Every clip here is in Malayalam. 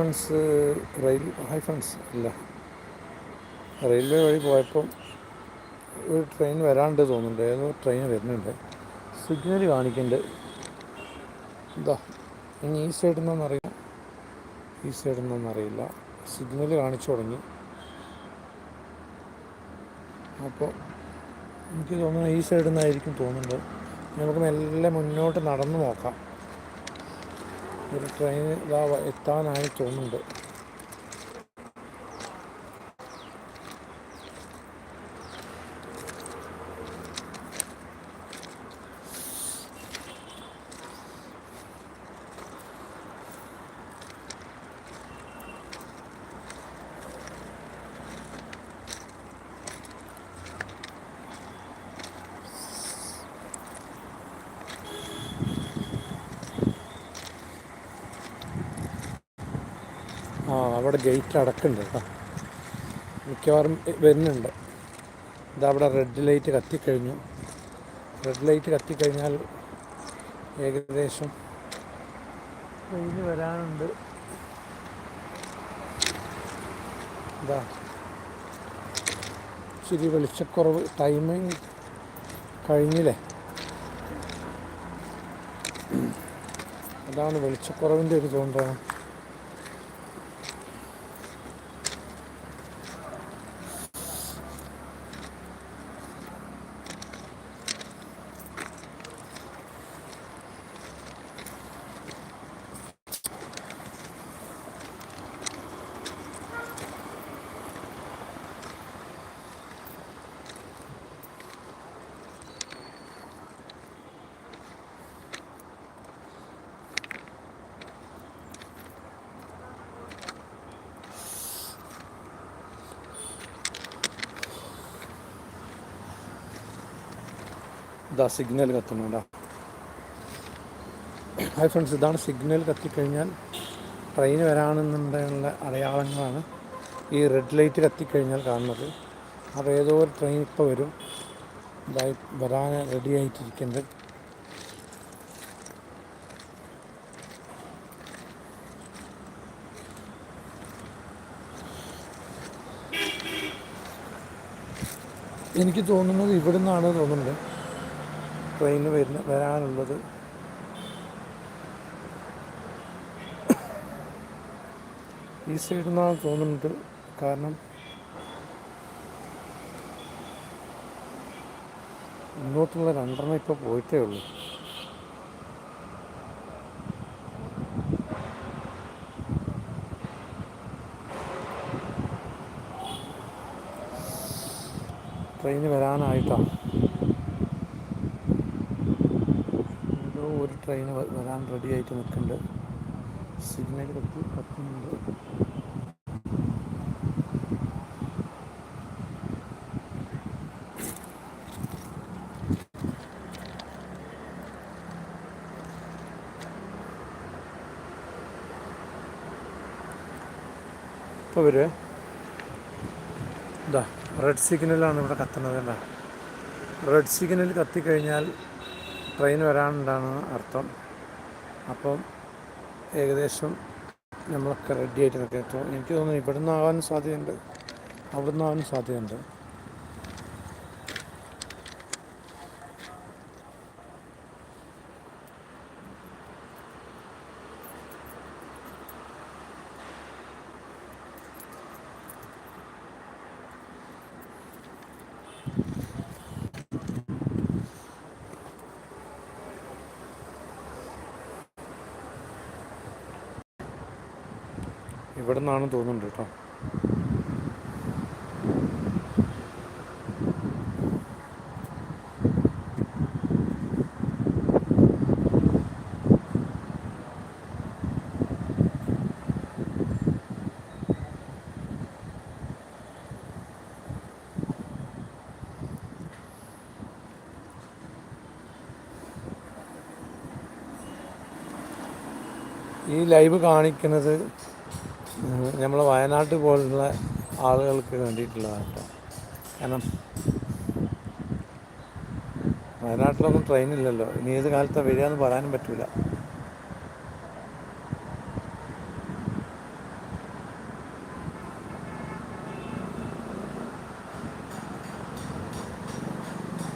ഫ്രണ്ട്സ് റെയിൽ ഹായ് ഫ്രണ്ട്സ് അല്ല. റെയിൽവേ വഴി പോയപ്പം ഒരു ട്രെയിൻ വരാണ്ട് തോന്നുന്നുണ്ട്. ഏതോ ട്രെയിൻ വരുന്നുണ്ട്. സിഗ്നൽ കാണിക്കുന്നുണ്ട് എന്താ ഇനി ഈ സൈഡിൽ നിന്നൊന്നും അറിയില്ല ഈ സൈഡിൽ നിന്നൊന്നും അറിയില്ല സിഗ്നൽ കാണിച്ചു തുടങ്ങി. അപ്പോൾ എനിക്ക് തോന്നുന്നു ഈ സൈഡിൽ നിന്നായിരിക്കും തോന്നുന്നുണ്ട് നമുക്ക് മെല്ലെ മുന്നോട്ട് നടന്നു നോക്കാം. ഒരു ട്രെയിൻ ഇതാ എത്താനായി തോന്നുന്നുണ്ട്. ആ അവിടെ ഗേറ്റ് അടക്കുന്നുണ്ട് കേട്ടോ. മിക്കവാറും വരുന്നുണ്ട്. ഇതവിടെ റെഡ് ലൈറ്റ് കത്തിക്കഴിഞ്ഞു. റെഡ് ലൈറ്റ് കത്തിക്കഴിഞ്ഞാൽ ഏകദേശം ട്രെയിൻ വരാനുണ്ട്. ഇതാ. ഇച്ചിരി വെളിച്ചക്കുറവ് ടൈമിങ് കഴിഞ്ഞില്ലേ? അതാണ് വെളിച്ചക്കുറവിന്റെ ഒരു തോന്നുന്നത് ഇതാ സിഗ്നൽ കത്തുന്നുണ്ടോ ഹായ് ഫ്രണ്ട്സ് ഇതാണ് സിഗ്നൽ കത്തിക്കഴിഞ്ഞാൽ ട്രെയിൻ വരാണെന്നുണ്ടെന്നുള്ള അടയാളങ്ങളാണ് ഈ റെഡ് ലൈറ്റ് കത്തിക്കഴിഞ്ഞാൽ കാണുന്നത്. അപ്പോൾ ഏതോ ഒരു ട്രെയിൻ ഇപ്പോൾ വരും. ഇതായി വരാൻ റെഡി ആയിട്ടിരിക്കുന്നുണ്ട് എനിക്ക് തോന്നുന്നത് ഇവിടെ നിന്നാണ് തോന്നുന്നത്. ട്രെയിൻ വരുന്ന വരാനുള്ളത്. ഈ സൈഡിൽ നിന്നാണ് തോന്നുന്നത് കാരണം ഇങ്ങോട്ടുള്ള രണ്ടെണ്ണം ഇപ്പോൾ പോയിട്ടേ ഉള്ളൂ. ട്രെയിന് വരാനായിട്ടാണ് ഏതോ ഒരു ട്രെയിൻ വരാൻ റെഡി ആയിട്ട് നിൽക്കുന്നുണ്ട് സിഗ്നൽ കത്തി കത്തുന്നുണ്ട്. ഇപ്പോൾ വരുവേ ഇതാ റെഡ് സിഗ്നലാണ് ഇവിടെ കത്തുന്നത് എന്താ റെഡ് സിഗ്നൽ കത്തിക്കഴിഞ്ഞാൽ ട്രെയിൻ വരാനുണ്ടാണ് അർത്ഥം. അപ്പം ഏകദേശം നമ്മളൊക്കെ റെഡി ആയിട്ട് നിൽക്കുക. എനിക്ക് തോന്നുന്നു ഇവിടുന്ന് ആവാൻ സാധ്യതയുണ്ട്. അവിടുന്ന് നിന്നാകാനും സാധ്യതയുണ്ട്. ഇവിടെ നിന്നാണ് തോന്നുന്നുണ്ട് കേട്ടോ. ഈ ലൈവ് കാണിക്കുന്നത് നമ്മളെ വയനാട്ട് പോലുള്ള ആളുകൾക്ക് വേണ്ടിയിട്ടുള്ളതാണ് കാരണം വയനാട്ടിലൊന്നും ട്രെയിൻ ഇല്ലല്ലോ. ഇനി ഏത് കാലത്തെ വരിക എന്ന് പറയാനും പറ്റില്ല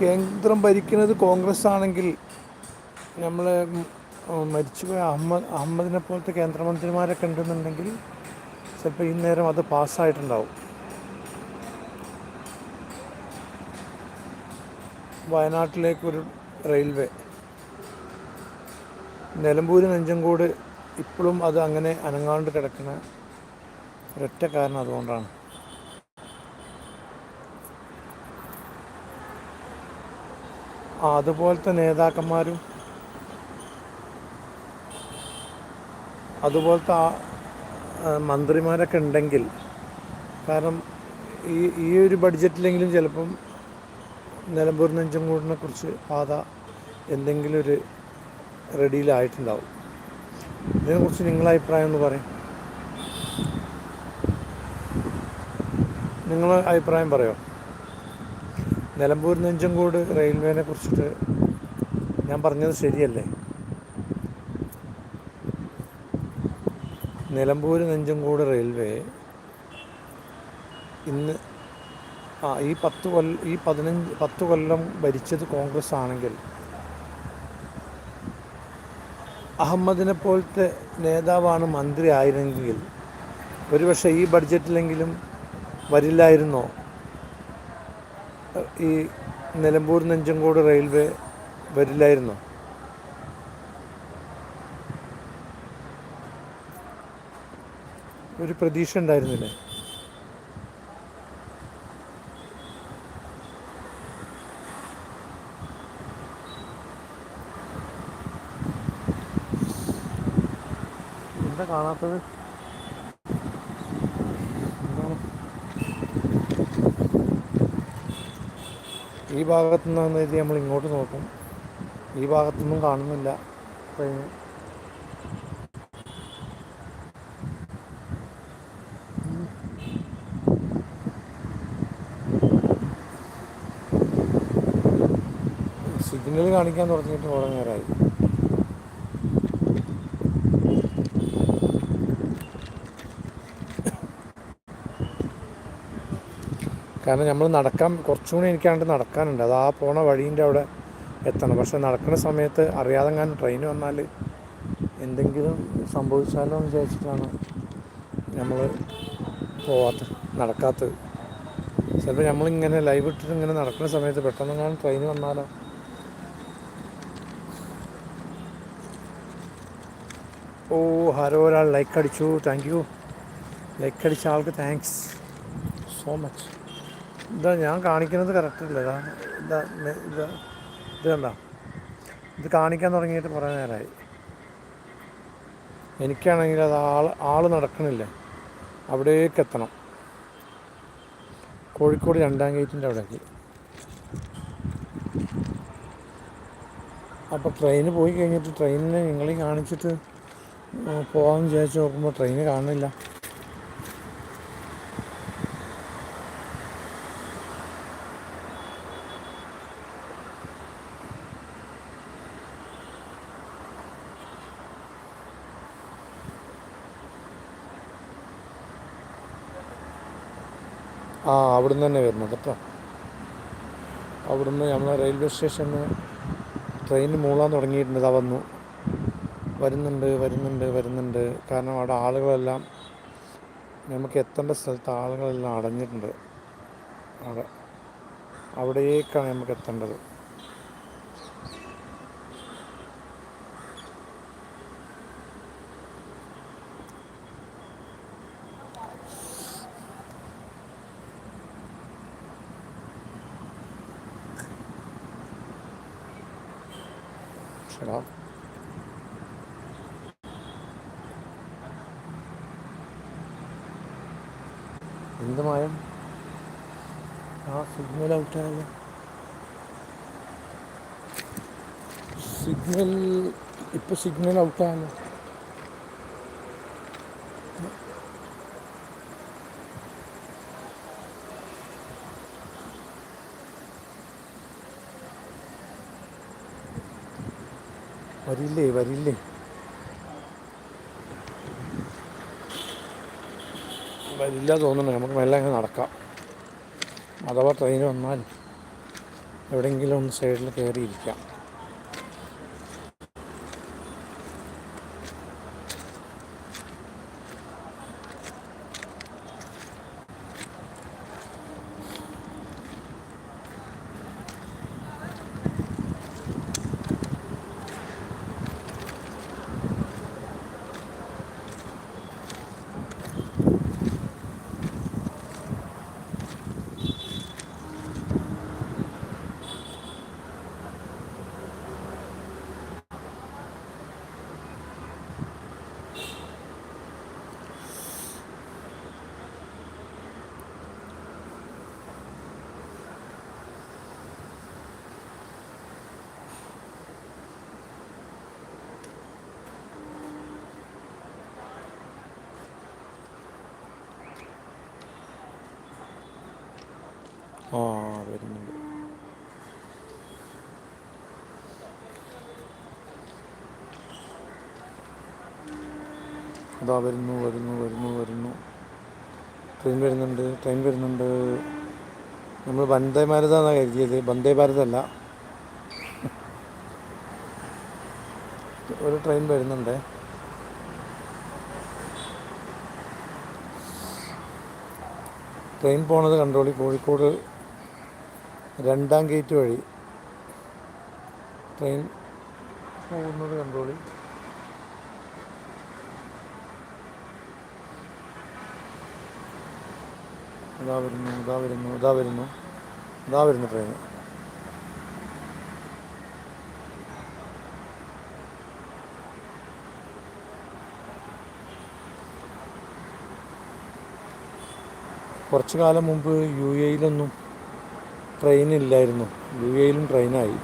കേന്ദ്രം ഭരിക്കുന്നത് കോൺഗ്രസ് ആണെങ്കിൽ നമ്മൾ മരിച്ചുപോയ അഹമ്മദ് അഹമ്മദിനെ പോലത്തെ കേന്ദ്രമന്ത്രിമാരൊക്കെ ഉണ്ടെന്നുണ്ടെങ്കിൽ ചിലപ്പോൾ ഈ നേരം അത് പാസ്സായിട്ടുണ്ടാവും. വയനാട്ടിലേക്കൊരു റെയിൽവേ. നിലമ്പൂർ നെഞ്ചങ്കോട് ഇപ്പോഴും അത് അങ്ങനെ അനങ്ങാണ്ട് കിടക്കുന്ന ഒരൊറ്റ കാരണം അതുകൊണ്ടാണ്. അതുപോലത്തെ നേതാക്കന്മാരും അതുപോലത്തെ മന്ത്രിമാരൊക്കെ ഉണ്ടെങ്കിൽ കാരണം ഈ ഈ ഒരു ബഡ്ജറ്റിലെങ്കിലും ചിലപ്പം നിലമ്പൂർ നെഞ്ചങ്കോടിനെ കുറിച്ച് പാത എന്തെങ്കിലും ഒരു റെഡിയിലായിട്ടുണ്ടാവും. ഇതിനെക്കുറിച്ച് നിങ്ങളെ അഭിപ്രായം ഒന്ന് പറയും. നിങ്ങൾ അഭിപ്രായം പറയോ? നിലമ്പൂർ നെഞ്ചങ്കോട് റെയിൽവേനെ കുറിച്ചിട്ട് ഞാൻ പറഞ്ഞത് ശരിയല്ലേ? നിലമ്പൂർ നെഞ്ചങ്കോട് റെയിൽവേ ഇന്ന് ആ ഈ പത്ത് കൊല്ല ഈ പതിനഞ്ച് പത്ത് കൊല്ലം ഭരിച്ചത് കോൺഗ്രസ് ആണെങ്കിൽ അഹമ്മദിനെ പോലത്തെ നേതാവാണ് മന്ത്രി ആയിരുന്നെങ്കിൽ ഒരുപക്ഷെ ഈ ബഡ്ജറ്റിലെങ്കിലും വരില്ലായിരുന്നോ? ഈ നിലമ്പൂർ നെഞ്ചങ്കോട് റെയിൽവേ വരില്ലായിരുന്നോ? ഒരു പ്രതീക്ഷ ഉണ്ടായിരുന്നില്ലേ. എന്താ കാണാത്തത്? ഈ ഭാഗത്തു നമ്മൾ ഇങ്ങോട്ട് നോക്കും. ഈ ഭാഗത്തൊന്നും കാണുന്നില്ല. ട്രെയിൻ സിഗ്നൽ കാണിക്കാൻ തുടങ്ങിയിട്ട് കുറേ നേരമായി കാരണം നമ്മൾ നടക്കാൻ കുറച്ചും കൂടി എനിക്കാണ്ട് നടക്കാനുണ്ട്. അത് ആ പോണ വഴീന്റെ അവിടെ എത്തണം. പക്ഷെ നടക്കുന്ന സമയത്ത് അറിയാതെ ഞാൻ ട്രെയിൻ വന്നാൽ എന്തെങ്കിലും സംഭവിച്ചാലോ എന്ന് വിചാരിച്ചിട്ടാണ് നമ്മൾ പോവാത്തത് നടക്കാത്തത്. ചിലപ്പോൾ നമ്മളിങ്ങനെ ലൈവ് ഇട്ടിട്ട് ഇങ്ങനെ നടക്കുന്ന സമയത്ത് പെട്ടെന്ന് ഞാൻ ട്രെയിൻ വന്നാലോ ഓ ആരോ ഒരാൾ ലൈക്ക് അടിച്ചു. താങ്ക് യു ലൈക്ക് അടിച്ച ആൾക്ക് താങ്ക്സ് സോ മച്ച് ഇതാ ഞാൻ കാണിക്കുന്നത് കറക്റ്റ് അല്ല. ഇതാ ഇതാ ഇത് ഇത് കണ്ട? ഇത് കാണിക്കാൻ തുടങ്ങിയിട്ട് കുറേ നേരമായി എനിക്കാണെങ്കിൽ അത് ആൾ ആൾ നടക്കണില്ല. അവിടേക്ക് എത്തണം. കോഴിക്കോട് രണ്ടാം ഗേറ്റിന്റെ അവിടേക്ക്. അപ്പോൾ ട്രെയിന് പോയി കഴിഞ്ഞിട്ട് ട്രെയിനിനെ നിങ്ങളെയും കാണിച്ചിട്ട് പോകാമെന്ന് വിചാരിച്ച് നോക്കുമ്പോൾ ട്രെയിൻ കാണുന്നില്ല. ആ അവിടുന്ന് തന്നെ വരുന്നത് കേട്ടോ. അവിടുന്ന് നമ്മളെ റെയിൽവേ സ്റ്റേഷന് ട്രെയിൻ മൂളാൻ തുടങ്ങിയിട്ടുണ്ട് അതാ വന്നു. വരുന്നുണ്ട് വരുന്നുണ്ട് വരുന്നുണ്ട്. കാരണം അവിടെ ആളുകളെല്ലാം നമുക്ക് എത്തേണ്ട സ്ഥലത്ത് ആളുകളെല്ലാം അടഞ്ഞിട്ടുണ്ട്. അവിടെ അവിടേക്കാണ് നമുക്ക് എത്തേണ്ടത്. ചേടാ എന്ത് ആ സിഗ്നൽ ഔട്ടായാലോ സിഗ്നൽ ഇപ്പൊ സിഗ്നൽ ഔട്ടായാലോ വരില്ലേ വരില്ലേ? വരില്ല തോന്നുന്നു. നമുക്ക് മെല്ലെ അങ്ങ് നടക്കാം. അഥവാ ട്രെയിൻ വന്നാൽ എവിടെയെങ്കിലും ഒന്ന് സൈഡിൽ കയറിയിരിക്കാം ആ വരുന്നുണ്ട്. അതാ വരുന്നു വരുന്നു വരുന്നു വരുന്നു. ട്രെയിൻ വരുന്നുണ്ട് ട്രെയിൻ വരുന്നുണ്ട്. നമ്മൾ വന്ദേ ഭാരതാണ് കരുതിയത്? വന്ദേ ഭാരതല്ല ഒരു ട്രെയിൻ വരുന്നുണ്ട്. ട്രെയിൻ പോണത് കണ്ടോളി കോഴിക്കോട് രണ്ടാം ഗേറ്റ് വഴി. ട്രെയിൻ പോകുന്നത് കണ്ടോളി. ഇതാ വരുന്നു ഇതാ വരുന്നു ഇതാ വരുന്നു ഇതാ വരുന്നു ട്രെയിൻ. കുറച്ചു കാലം മുമ്പ് യു എയിലൊന്നും ട്രെയിൻ ഇല്ലായിരുന്നു. യു എയിലും ട്രെയിനായി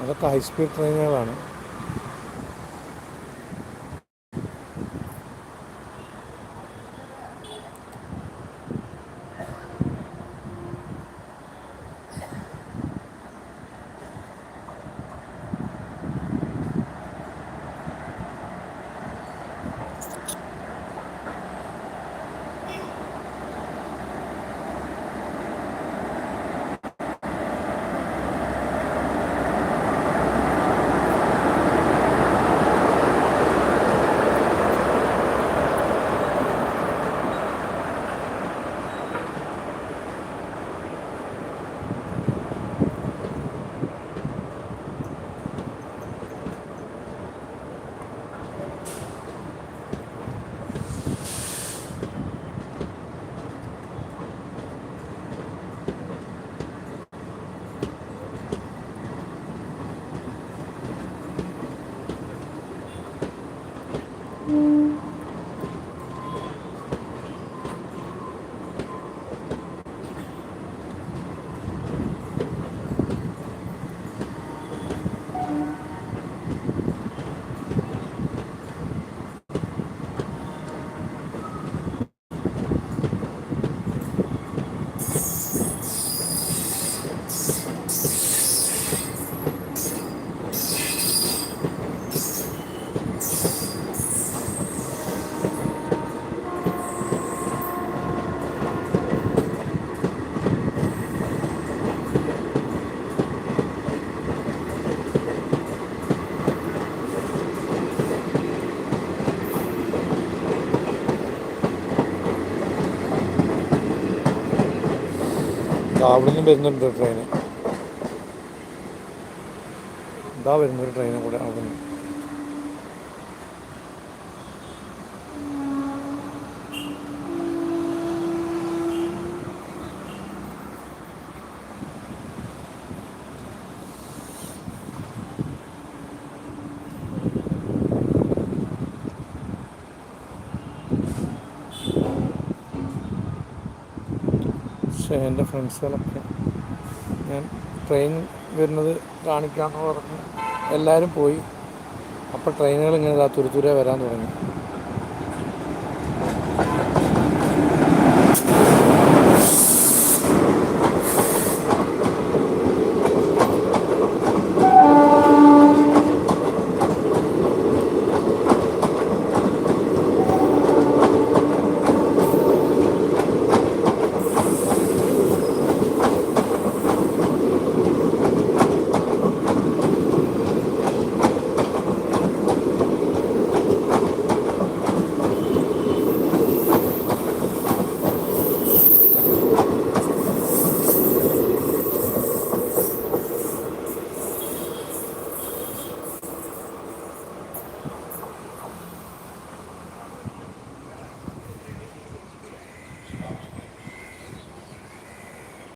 അതൊക്കെ ഹൈസ്പീഡ് ട്രെയിനുകളാണ് അവിടെ നിന്നും വരുന്നുണ്ട് ട്രെയിന് ഇതാ വരുന്നൊരു ട്രെയിനും കൂടെ അവിടെ നിന്ന് പക്ഷേ എന്റെ ഫ്രണ്ട്സുകളൊക്കെ. ഞാൻ ട്രെയിൻ വരുന്നത് കാണിക്കാമെന്ന് പറഞ്ഞ് എല്ലാവരും പോയി. അപ്പോൾ ട്രെയിനുകൾ ഇങ്ങനെ തുരുതുരെ വരാൻ തുടങ്ങി.